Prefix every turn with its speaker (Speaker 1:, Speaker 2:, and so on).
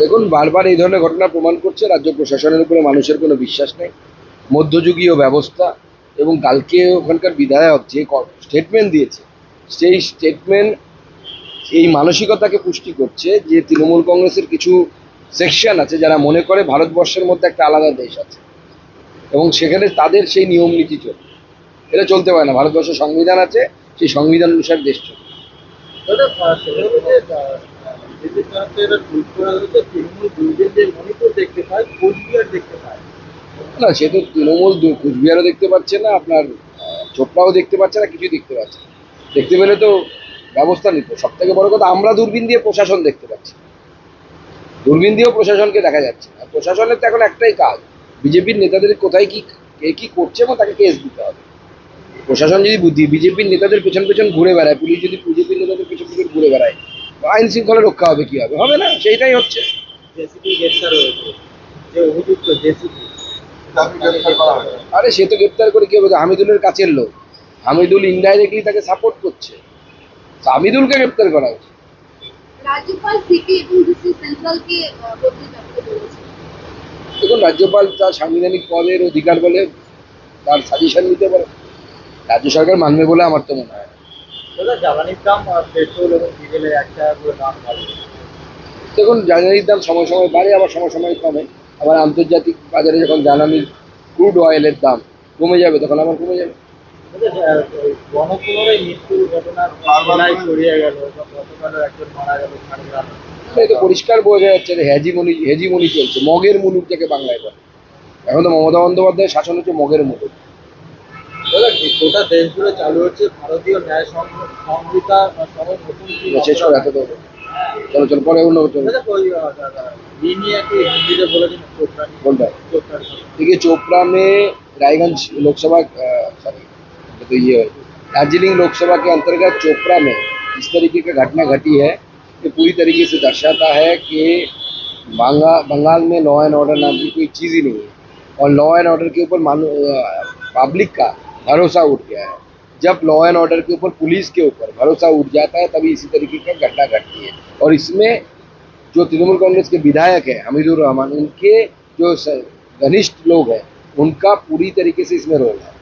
Speaker 1: দেখুন, বারবার এই ধরনের ঘটনা প্রমাণ করছে রাজ্য প্রশাসনের উপরে মানুষের কোনো বিশ্বাস নেই। মধ্যযুগীয় ব্যবস্থা এবং কালকে ওখানকার বিধায়ক যে স্টেটমেন্ট দিয়েছে, সেই স্টেটমেন্ট এই মানসিকতাকে পুষ্টি করছে যে তৃণমূল কংগ্রেসের কিছু সেকশন আছে যারা মনে করে ভারতবর্ষের মধ্যে একটা আলাদা দেশ আছে। এবং সেখানে তাদের সেই নিয়ম নীতি চলবে এটা চলতে পারে না। ভারতবর্ষের সংবিধান আছে সেই সংবিধান অনুসারে দেশ
Speaker 2: পায়
Speaker 1: না সে তো তৃণমূল কুচবিহারও দেখতে পাচ্ছে না আপনার চোপড়াও দেখতে পাচ্ছে না কিছুই দেখতে পাচ্ছে না। দেখতে পেলে তো ব্যবস্থা নিত সব থেকে বড় কথা আমরা দূরবীন দিয়ে প্রশাসন দেখতে পাচ্ছি। দূরবীন দিয়েও প্রশাসনকে দেখা যাচ্ছে না। প্রশাসনের তো এখন একটাই কাজ বিজেপির নেতাদের কোথায় কি কে কি করছে এবং তাকে কেস দিতে হবে। প্রশাসন যদি বুদ্ধি বিজেপির নেতাদের পেছন পেছন ঘুরে বেড়ায় পুলিশ যদি বিজেপির নেতাদের পেছন পেছন ঘুরে বেড়ায় আইন শৃঙ্খলা রক্ষা হবে কি হবে? হবে না সেইটাই হচ্ছে। আরে সে তো গ্রেপ্তার করে কি হবে? হামিদুলের কাছের লোক। হামিদুল ইনডাইরেক্টলি তাকে সাপোর্ট করছে। হামিদুলকে গ্রেপ্তার করা উচিত
Speaker 3: রাজ্যপাল এবং ডিসি সেন্ট্রালকে
Speaker 1: দেখুন রাজ্যপাল তার সাংবিধানিক পদের অধিকার বলে তার সাজেশন নিতে পারে। রাজ্য সরকার মানবে বলে আমার তো মনে হয়
Speaker 2: জ্বালানির দাম পেট্রোল এবং ডিজেলের এক দাম
Speaker 1: দেখুন জ্বালানির দাম সময় সময় বাড়ে আবার সময় সময় কমে। আবার আন্তর্জাতিক বাজারে যখন জ্বালানির ক্রুড অয়েলের দাম কমে যাবে তখন আবার কমে যাবে। তো পরিষ্কার বোঝা যাচ্ছে যে হেজিমনি হেজিমনি চলছে মগের মুলুক যাকে বাংলায় বলে। এখন তো মমতা বন্দ্যোপাধ্যায়ের শাসন হচ্ছে মগের মুলুক।
Speaker 2: গোটা দেশ জুড়ে চালু হচ্ছে ভারতীয় ন্যায় সং- সংহিতা সহ নতুন কি
Speaker 1: শেষ করে এত তো চলো চলো পরে অন্য চলো
Speaker 2: দাদা, ওই, আহ, দাদা, ই নিয়ে একটু হিন্দিতে বলে দিন চোপড়া নিয়ে।
Speaker 1: কোনটা
Speaker 2: চোপড়ার কথা।
Speaker 1: देखिए चोपड़ा में रायगंज लोकसभा सॉरी तो ये दार्जिलिंग लोकसभा के अंतर्गत चोपड़ा में इस तरीके की घटना घटी है ये पूरी तरीके से दर्शाता है कि बंगाल बंगाल में लॉ एंड ऑर्डर नाम की कोई चीज़ ही नहीं है और लॉ एंड ऑर्डर के ऊपर मानो पब्लिक का भरोसा उठ गया है। जब लॉ एंड ऑर्डर के ऊपर, पुलिस के ऊपर भरोसा उठ जाता है, तभी इसी तरीके का घटना घटती है। और इसमें जो तृणमूल कांग्रेस के विधायक हैं हमीदुर रहमान, उनके जो घनिष्ठ लोग हैं, उनका पूरी तरीके से इसमें रोल है।